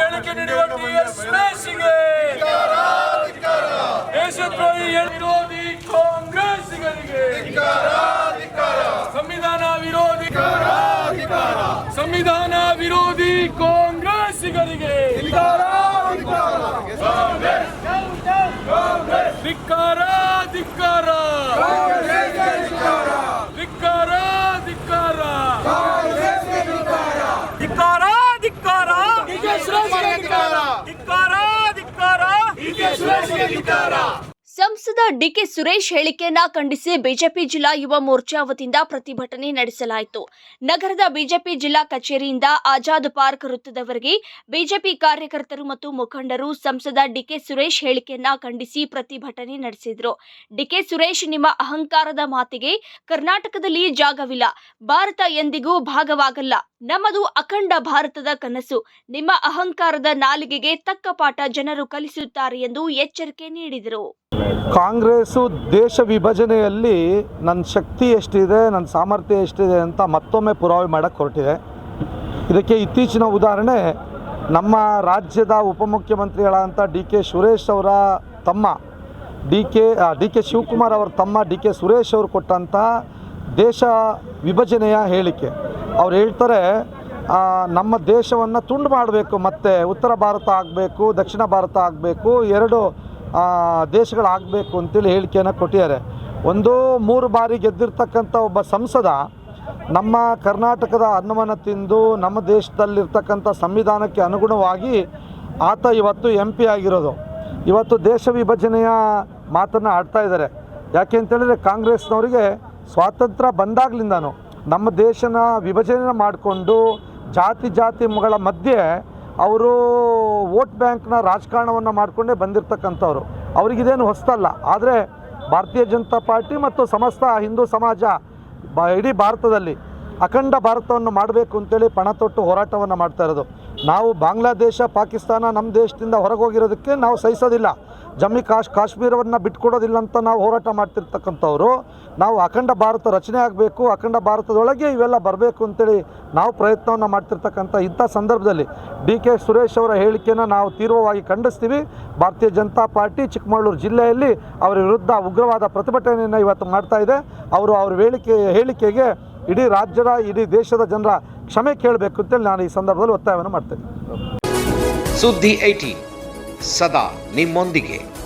ಹೇಳಿಕೆ ನೀಡುವ ಟಿಎಸ್ ಮೇಸಿಗೆ. ದೇಶದ್ರೋಹಿ ವಿರೋಧಿ ಕಾಂಗ್ರೆಸ್ಸಿಗರಿಗೆ ಸಂವಿಧಾನ ವಿರೋಧಿ. ಸಂವಿಧಾನ ವಿರೋಧಿ. Presidente Cara! ಸಂಸದ ಡಿಕೆ ಸುರೇಶ್ ಹೇಳಿಕೆಯನ್ನ ಖಂಡಿಸಿ ಬಿಜೆಪಿ ಜಿಲ್ಲಾ ಯುವ ಮೋರ್ಚಾ ವತಿಯಿಂದ ಪ್ರತಿಭಟನೆ ನಡೆಸಲಾಯಿತು. ನಗರದ ಬಿಜೆಪಿ ಜಿಲ್ಲಾ ಕಚೇರಿಯಿಂದ ಆಜಾದ್ ಪಾರ್ಕ್ ವೃತ್ತದವರೆಗೆ ಬಿಜೆಪಿ ಕಾರ್ಯಕರ್ತರು ಮತ್ತು ಮುಖಂಡರು ಸಂಸದ ಡಿಕೆ ಸುರೇಶ್ ಹೇಳಿಕೆಯನ್ನ ಖಂಡಿಸಿ ಪ್ರತಿಭಟನೆ ನಡೆಸಿದರು. ಡಿಕೆ ಸುರೇಶ್ ನಿಮ್ಮ ಅಹಂಕಾರದ ಮಾತಿಗೆ ಕರ್ನಾಟಕದಲ್ಲಿ ಜಾಗವಿಲ್ಲ. ಭಾರತ ಎಂದಿಗೂ ಭಾಗವಾಗಲ್ಲ. ನಮ್ಮದು ಅಖಂಡ ಭಾರತದ ಕನಸು. ನಿಮ್ಮ ಅಹಂಕಾರದ ನಾಲಿಗೆಗೆ ತಕ್ಕ ಪಾಠ ಜನರು ಕಲಿಸುತ್ತಾರೆ ಎಂದು ಎಚ್ಚರಿಕೆ ನೀಡಿದರು. ಕಾಂಗ್ರೆಸ್ಸು ದೇಶ ವಿಭಜನೆಯಲ್ಲಿ ನನ್ನ ಶಕ್ತಿ ಎಷ್ಟಿದೆ, ನನ್ನ ಸಾಮರ್ಥ್ಯ ಎಷ್ಟಿದೆ ಅಂತ ಮತ್ತೊಮ್ಮೆ ಪುರಾವೆ ಮಾಡೋಕ್ಕೆ ಹೊರಟಿದೆ. ಇದಕ್ಕೆ ಇತ್ತೀಚಿನ ಉದಾಹರಣೆ, ನಮ್ಮ ರಾಜ್ಯದ ಉಪಮುಖ್ಯಮಂತ್ರಿಗಳಾದಂಥ ಡಿ ಕೆ ಸುರೇಶ್ ಅವರ ತಮ್ಮ, D K D K Shivakumar ಅವರ ತಮ್ಮ, ಡಿ ಕೆ ಸುರೇಶ್ ಅವರು ಕೊಟ್ಟಂಥ ದೇಶ ವಿಭಜನೆಯ ಹೇಳಿಕೆ. ಅವ್ರು ಹೇಳ್ತಾರೆ ನಮ್ಮ ದೇಶವನ್ನು ತುಂಡು ಮಾಡಬೇಕು, ಮತ್ತು ಉತ್ತರ ಭಾರತ ಆಗಬೇಕು, ದಕ್ಷಿಣ ಭಾರತ ಆಗಬೇಕು, ಎರಡು ದೇಶಗಳಾಗಬೇಕು ಅಂತೇಳಿ ಹೇಳಿಕೆಯನ್ನು ಕೊಟ್ಟಿದ್ದಾರೆ. ಒಂದು ಮೂರು ಬಾರಿ ಗೆದ್ದಿರ್ತಕ್ಕಂಥ ಒಬ್ಬ ಸಂಸದ ನಮ್ಮ ಕರ್ನಾಟಕದ ಅನ್ನವನ್ನು ತಿಂದು ನಮ್ಮ ದೇಶದಲ್ಲಿರ್ತಕ್ಕಂಥ ಸಂವಿಧಾನಕ್ಕೆ ಅನುಗುಣವಾಗಿ ಆತ ಇವತ್ತು ಎಂ ಆಗಿರೋದು. ಇವತ್ತು ದೇಶ ವಿಭಜನೆಯ ಮಾತನ್ನು ಆಡ್ತಾ ಇದ್ದಾರೆ. ಯಾಕೆ ಅಂತೇಳಿದರೆ ಕಾಂಗ್ರೆಸ್ನವರಿಗೆ ಸ್ವಾತಂತ್ರ್ಯ ಬಂದಾಗ್ಲಿಂದನೂ ನಮ್ಮ ದೇಶನ ವಿಭಜನೆ ಮಾಡಿಕೊಂಡು ಜಾತಿ ಜಾತಿಗಳ ಮಧ್ಯೆ ಅವರು ವೋಟ್ ಬ್ಯಾಂಕ್ನ ರಾಜಕಾರಣವನ್ನು ಮಾಡಿಕೊಂಡೇ ಬಂದಿರತಕ್ಕಂಥವ್ರು. ಅವ್ರಿಗಿದೇನು ಹೊಸ್ತಲ್ಲ. ಆದರೆ ಭಾರತೀಯ ಜನತಾ ಪಾರ್ಟಿ ಮತ್ತು ಸಮಸ್ತ ಹಿಂದೂ ಸಮಾಜ ಬ, ಇಡೀ ಭಾರತದಲ್ಲಿ ಅಖಂಡ ಭಾರತವನ್ನು ಮಾಡಬೇಕು ಅಂತೇಳಿ ಪಣ ತೊಟ್ಟು ಹೋರಾಟವನ್ನು ಮಾಡ್ತಾ ಇರೋದು. ನಾವು ಬಾಂಗ್ಲಾದೇಶ, ಪಾಕಿಸ್ತಾನ ನಮ್ಮ ದೇಶದಿಂದ ಹೊರಗೆ ಹೋಗಿರೋದಕ್ಕೆ ನಾವು ಸಹಿಸೋದಿಲ್ಲ. ಜಮ್ಮು ಕಾಶ್ ಕಾಶ್ಮೀರವನ್ನು ಬಿಟ್ಕೊಡೋದಿಲ್ಲ ಅಂತ ನಾವು ಹೋರಾಟ ಮಾಡ್ತಿರ್ತಕ್ಕಂಥವ್ರು. ನಾವು ಅಖಂಡ ಭಾರತ ರಚನೆ ಆಗಬೇಕು, ಅಖಂಡ ಭಾರತದೊಳಗೆ ಇವೆಲ್ಲ ಬರಬೇಕು ಅಂತೇಳಿ ನಾವು ಪ್ರಯತ್ನವನ್ನು ಮಾಡ್ತಿರ್ತಕ್ಕಂಥ ಇಂಥ ಸಂದರ್ಭದಲ್ಲಿ ಡಿ ಕೆ ಸುರೇಶ್ ಅವರ ಹೇಳಿಕೆಯನ್ನು ನಾವು ತೀವ್ರವಾಗಿ ಖಂಡಿಸ್ತೀವಿ. ಭಾರತೀಯ ಜನತಾ ಪಾರ್ಟಿ ಚಿಕ್ಕಮಗಳೂರು ಜಿಲ್ಲೆಯಲ್ಲಿ ಅವರ ವಿರುದ್ಧ ಉಗ್ರವಾದ ಪ್ರತಿಭಟನೆಯನ್ನು ಇವತ್ತು ಮಾಡ್ತಾ ಇದೆ. ಅವರು ಅವ್ರ ಹೇಳಿಕೆ, ಹೇಳಿಕೆಗೆ ಇಡೀ ರಾಜ್ಯದ, ಇಡೀ ದೇಶದ ಜನರ ಕ್ಷಮೆ ಕೇಳಬೇಕು ಅಂತೇಳಿ ನಾನು ಈ ಸಂದರ್ಭದಲ್ಲಿ ಒತ್ತಾಯವನ್ನು ಮಾಡ್ತೇನೆ. ಸುದ್ದಿ ಏಟೀನ್ ಸದಾ ನಿಮ್ಮೊಂದಿಗೆ.